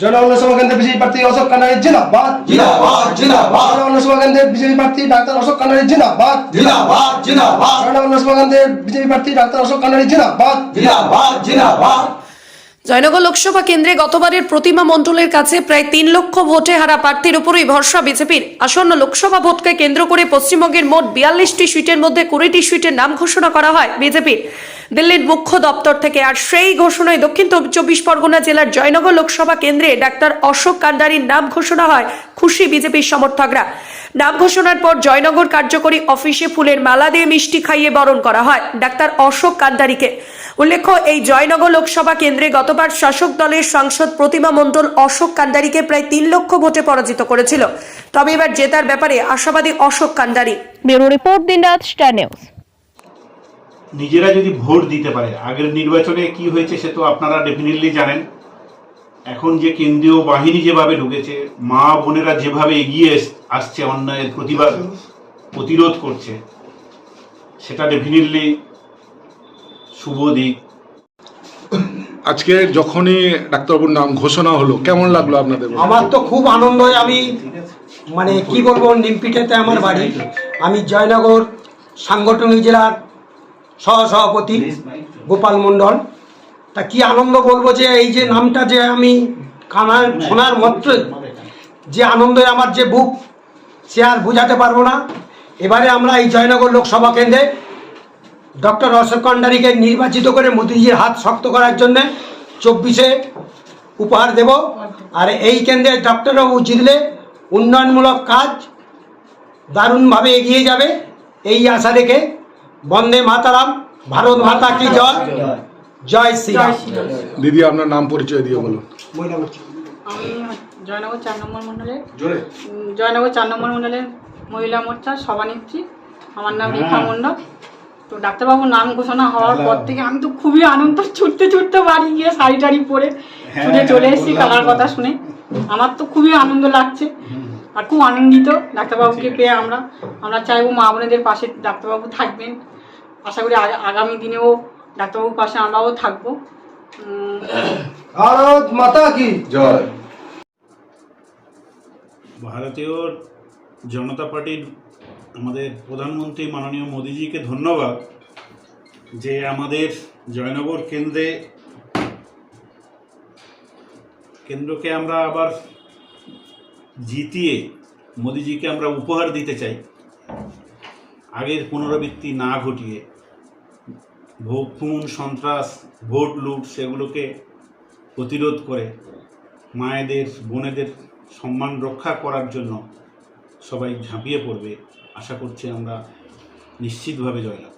জনগণ কেন্দ্রের বিজেপি প্রার্থী অশোক কান্ডারি জিন্দাবাদ। জিন্দাবাদ জিন্দাবাদ। জনগণ কেন্দ্রের বিজেপি প্রার্থী ডাক্তার অশোক কান্ডারি জিন্দাবাদ। জিন্দাবাদ জিন্দাবাদ। জনগণ কেন্দ্রের বিজেপি প্রার্থী ডাক্তার অশোক কান্ডারি জিন্দাবাদ। জিন্দাবাদ জিন্দাবাদ। জয়নগর লোকসভা কেন্দ্রে গতবারের প্রতিমা মণ্ডলের কাছে প্রায় তিন লক্ষ ভোটে হারা প্রার্থীর উপরই ভরসা বিজেপির। আসন্ন লোকসভা ভোটকে কেন্দ্র করে পশ্চিমবঙ্গের মোট বিয়াল্লিশটি সিটের মধ্যে কুড়িটি সিটের নাম ঘোষণা করা হয় বিজেপির। দিল্লির মুখ্য দপ্তর থেকে আর সেই ঘোষণায় দক্ষিণ চব্বিশ পরগনা জেলার জয়নগর লোকসভা কেন্দ্রে ডাক্তার অশোক কান্ডারির নাম ঘোষণা হয় খুশি বিজেপির সমর্থকরা। নাম ঘোষণার পর জয়নগর কার্যকরী অফিসে ফুলের মালা দিয়ে মিষ্টি খাইয়ে বরণ করা হয় ডাক্তার অশোক কান্ডারিকে উল্লেখ্য এই জয়নগর লোকসভা কেন্দ্রে গতবার শাসক দলের সাংসদ প্রতিমা মণ্ডল অশোক কান্ডারিকে প্রায় তিন লক্ষ ভোটে পরাজিত করেছিল। তবে এবার জেতার ব্যাপারে আশাবাদী অশোক কান্ডারি ব্যুরো রিপোর্ট দিনরাত স্টার নিউজ। নিজেরা যদি ভোট দিতে পারে আগের নির্বাচনে কি হয়েছে সে তো আপনারা ডেফিনেটলি জানেন। এখন যে কেন্দ্রীয় বাহিনী যেভাবে ঢুকেছে মা বোনেরা যেভাবে এগিয়ে এস- আসছে অন্যায়ের প্রতিবাদ প্রতিরোধ করছে সেটা ডেফিনেটলি শুভ দিক। আজকে যখনই ডাক্তারবাবুর নাম ঘোষণা হলো কেমন লাগল আপনাদের আমার তো খুব আনন্দ হয় আমি মানে কি বলব নিমপিঠেতে আমার বাড়ি। আমি জয়নগর সাংগঠনিক জেলার সহসভাপতি গোপাল মণ্ডল। তা কি আনন্দ বলব যে এই যে নামটা যে আমি কানার শোনার মাত্রই যে আনন্দে আমার যে বুক সে আর বোঝাতে পারব না। এবারে আমরা এই জয়নগর লোকসভা কেন্দ্রে ডক্টর অশোক কন্ডারিকে নির্বাচিত করে মোদিজির হাত শক্ত করার জন্যে চব্বিশে উপহার দেব। আর এই কেন্দ্রে ডক্টরবাবু জিতলে উন্নয়নমূলক কাজ দারুণভাবে এগিয়ে যাবে। এই আশা রেখে বন্দে মাতারাম ভারত মাতা কি জয়। জয় শ্রীরাম দিদি আপনার নাম পরিচয় দিয়ে বলুন। আমি জয়নগর চার নম্বর মণ্ডলের উম, জয়নগর চার নম্বর মহিলা মোর্চার সভানেত্রী। আমার নাম রেখা মণ্ডল। তো ডাক্তারবাবুর নাম ঘোষণা হওয়ার পর থেকে আমি তো খুবই আনন্দ ছুটতে ছুটতে বাড়ি গিয়ে শাড়ি টাড়ি পরে ছুটে চলে এসেছি কালার কথা শুনে। আমার তো খুবই আনন্দ লাগছে আর খুব আনন্দিত ডাক্তারবাবুকে পেয়ে আমরা। আমরা চাইব মা বোনেদের পাশে ডাক্তারবাবু থাকবেন। আশা করি আগামী দিনেও ডাক্তারবাবুর পাশে আমরাও থাকব। ভারত মাতা কি? জয়। ভারতীয় জনতা পার্টির আমাদের প্রধানমন্ত্রী মাননীয় মোদিজিকে ধন্যবাদ যে আমাদের জয়নগর কেন্দ্রে কেন্দ্রকে আমরা আবার জিতিয়ে মোদিজিকে আমরা উপহার দিতে চাই। আগের পুনরাবৃত্তি না ঘটিয়ে ভোগ, খুন, সন্ত্রাস, ভোট, লুট সেগুলোকে প্রতিরোধ করে মায়েদের, বোনেদের সম্মান রক্ষা করার জন্য সবাই ঝাঁপিয়ে পড়বে আশা করছি আমরা নিশ্চিতভাবে জয়লাভ।